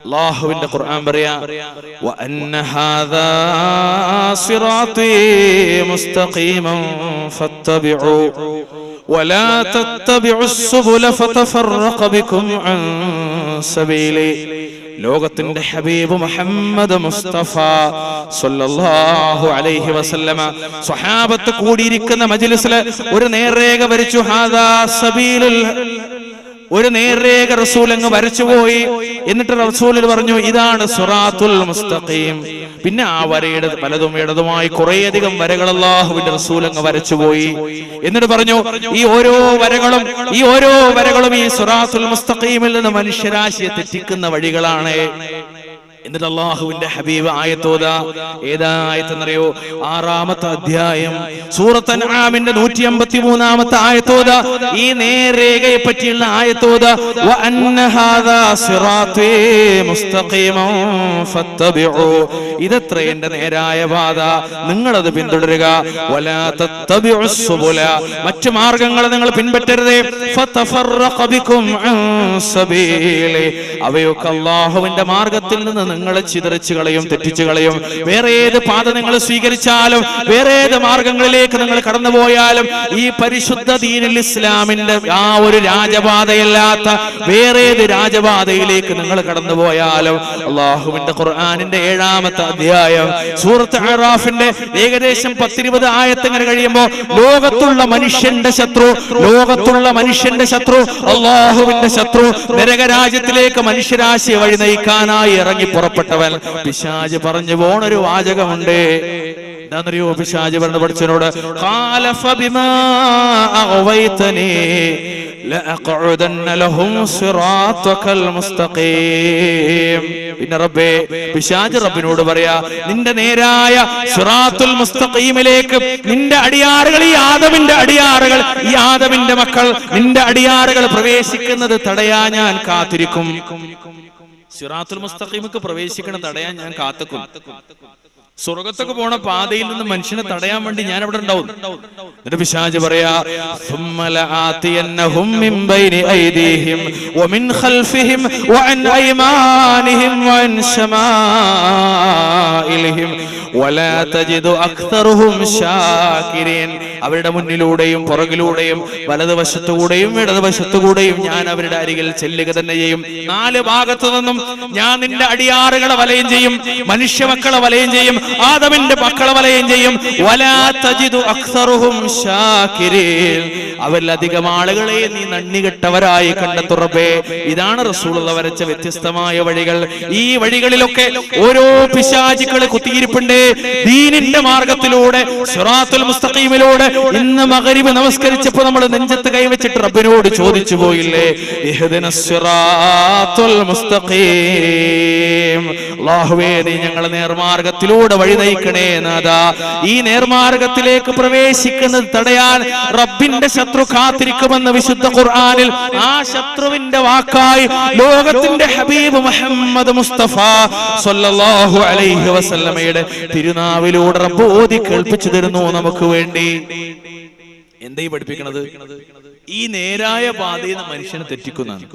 അള്ളാഹുവിന്റെ ഖുർആൻ പറയാ وأن هذا صراطي مستقيما فاتبعوا ولا تتبعوا السبل فتفرق بكم عن سبيلي ലോകത്തിന്റെ ഹബീബ് മുഹമ്മദ് മുസ്തഫ സല്ലല്ലാഹു അലൈഹി വസല്ലമ സ്വഹാബത്ത് കൂടിയിരിക്കുന്ന മജ്ലിസിൽ ഒരു നേർരേഖ വരച്ചു ഹാദാ സബീലുൽ ഒരു നേർരേഖ റസൂൽ അങ്ങ് വരച്ചുപോയി. എന്നിട്ട് റസൂൽ പറഞ്ഞു ഇതാണ് സുറാത്തുൽ മുസ്തഖീം. പിന്നെ ആ വരയുടെ പലതും ഇടതുമായി കുറേയധികം വരകൾ അള്ളാഹുവിന്റെ റസൂൽ അങ്ങ് വരച്ചുപോയി. എന്നിട്ട് പറഞ്ഞു ഈ ഓരോ വരകളും ഈ ഓരോ വരകളും ഈ സുറാത്തുൽ മുസ്തഖീമിൽ നിന്ന് മനുഷ്യരാശിയെ തെറ്റിക്കുന്ന വഴികളാണ്. എന്നിട്ട് അള്ളാഹുവിന്റെ ഹബീബ് ആയത്തോത ഏതാ ആയത്തെന്നറിയോ? ആറാമത്തെ അധ്യായം. സൂറത്തൻ ആമിന്റെ നൂറ്റി അമ്പത്തി മൂന്നാമത്തെ ആയത്തോത. ഈ നേരേഖയെ പറ്റിയുള്ള ആയത്തോത. ഇതത്ര എന്റെ നേരായ പാത. നിങ്ങളത് പിന്തുടരുക. മറ്റു മാർഗങ്ങൾ നിങ്ങൾ പിൻപറ്റരുതേ. അവയൊക്കെ അള്ളാഹുവിന്റെ മാർഗത്തിൽ നിന്ന് നിങ്ങളെ ചിതറിച്ചു കളയും തെറ്റിച്ചു കളയും വേറെ ഏത് പാത നിങ്ങൾ സ്വീകരിച്ചാലും വേറെ ഏത് മാർഗങ്ങളിലേക്ക് നിങ്ങൾ കടന്നുപോയാലും ഈ പരിശുദ്ധ ദീനിൽ ഇസ്ലാമിന്റെ ആ ഒരു രാജപാതയല്ലാത്ത വേറെ ഏത് രാജപാതയിലേക്ക് നിങ്ങൾ കടന്നുപോയാലും അള്ളാഹുവിന്റെ ഖുർആാനിന്റെ ഏഴാമത്തെ അധ്യായം സൂറത്ത് അറാഫിന്റെ ഏകദേശം പത്തിരുപത് ആയത്തങ്ങനെ കഴിയുമ്പോൾ ലോകത്തുള്ള മനുഷ്യന്റെ ശത്രു ലോകത്തുള്ള മനുഷ്യന്റെ ശത്രു അള്ളാഹുവിന്റെ ശത്രു നരകരാജ്യത്തിലേക്ക് മനുഷ്യരാശിയെ വഴി നയിക്കാനായി ഇറങ്ങി പുറപ്പെട്ടവൻ പിശാജ് പറഞ്ഞു പോണൊരു വാചകമുണ്ട്. എന്താണെന്നറിയോ പിശാജ് പറഞ്ഞു പഠിച്ചതിനോട് "ഖാലഫ ബിമാ അഗ്വൈതനീ ലഅഖഉദന്ന ലഹും സിറാത്തകൽ മുസ്തഖീം. പിന്നെ റബ്ബേ പിശാജ് റബ്ബിനോട് പറയാ നിന്റെ നേരായ സിറാത്തുൽ മുസ്തഖീമിലേക്ക് നിന്റെ അടിയാറുകൾ ഈ ആദമിന്റെ അടിയാറുകൾ ഈ ആദമിന്റെ മക്കൾ നിന്റെ അടിയാറുകൾ പ്രവേശിക്കുന്നത് തടയാ ഞാൻ കാത്തിരിക്കും. സിറാത്തുൽ മുസ്തഖീമിക്ക് പ്രവേശിക്കണ തടയാൻ ഞാൻ കാത്തുക്കും സ്വർഗത്തൊക്കെ പോണ പാതയിൽ നിന്ന് മനുഷ്യനെ തടയാൻ വേണ്ടി ഞാൻ അവിടെ ഉണ്ടാവും. എന്നിട്ട് പിശാജ് പറയാ അവരുടെ മുന്നിലൂടെയും പുറകിലൂടെയും വലതുവശത്തുകൂടെയും ഇടതുവശത്തുകൂടെയും ഞാൻ അവരുടെ അരികിൽ ചെല്ലുക തന്നെ ചെയ്യും. നാല് ഭാഗത്തു നിന്നും ഞാൻ നിന്റെ അടിയാറുകളെ വലയം ചെയ്യും മനുഷ്യമക്കളെ വലയം ചെയ്യും ആദമിന്റെ മക്കളെ വലയം ചെയ്യും അവരിലധികം ആളുകളെ നീ നന്ദികെട്ടവരായി കണ്ടെത്തുറപ്പേ ഇതാണ് റസൂൾ വരച്ച വ്യത്യസ്തമായ വഴികൾ. ഈ വഴികളിലൊക്കെ ഓരോ പിശാചികൾ കുത്തിയിരിപ്പുണ്ട്. ദീനിന്റെ മാർഗത്തിലൂടെ മുസ്തഖീമിലൂടെ ഇന്ന് മകരിവ് നമസ്കരിച്ചപ്പോ നമ്മൾ നെഞ്ചത്ത് കൈവച്ചിട്ട് റബ്ബിനോട് ചോദിച്ചു പോയില്ലേ? മുസ്തഖീം അല്ലാഹുവേ നീ ഞങ്ങളെ നേർമാർഗത്തിലൂടെ വഴി നയിക്കണേ നാഥാ. ഈ നേർമാർഗത്തിലേക്ക് പ്രവേശിക്കുന്നത് തടയാൻ റബ്ബിന്റെ ശത്രു കാത്തിരിക്കുമെന്ന് വിശുദ്ധ ഖുർആാനിൽ ആ ശത്രുവിന്റെ വാക്കായി ലോകത്തിന്റെ ഹബീബ് മുഹമ്മദ് മുസ്തഫ സല്ലല്ലാഹു അലൈഹി വസല്ലമയുടെ തിരുനാവിലൂടെ റബ്ബ് ഓതി കേൾപ്പിച്ചു തരുന്നു നമുക്ക് വേണ്ടി. എന്തായി പഠിപ്പിക്കണത്? ഈ നേരായ പാതയിൽ മനുഷ്യനെ തെറ്റിക്കുന്നതാണ്.